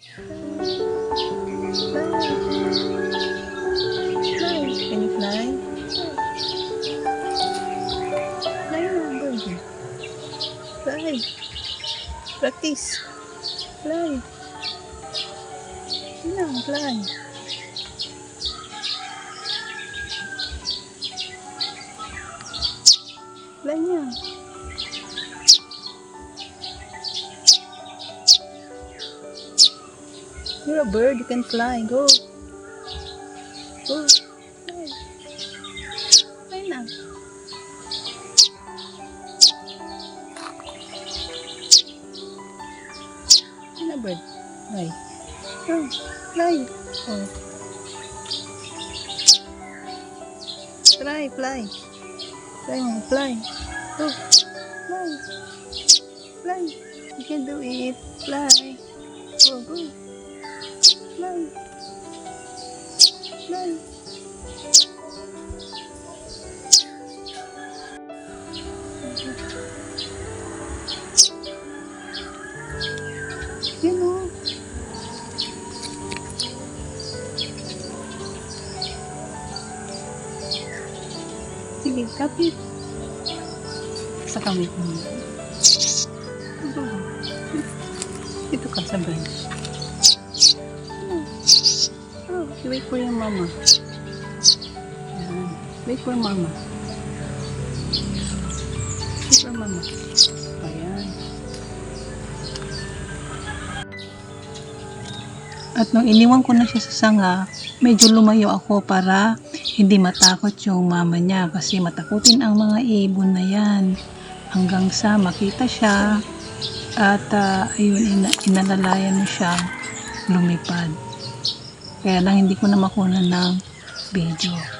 Can you fly? Fly na, birdie. Fly. Practice. Fly. Na, fly. Fly niya. You're a bird, you can fly. Go. Go. Fly. Fly. Fly bird. Fly. Oh, fly. Oh. Try, fly. Fly mo, fly. Go. Fly. Fly. You can do it. Fly. Go, go. Sige, kapit. Sa kamay ko. Ito. Dito ka sa bench. Oh, wait for your mama. Yan. Wait for mama. Wait for mama. Ayan. At nung iniwan ko na siya sa sanga, medyo lumayo ako para hindi matakot yung mama niya kasi matakutin ang mga ibon na yan. Hanggang sa makita siya at ah, ayun, ina- inalalayan mo siya lumipad. Kaya lang hindi ko na makuha ng video.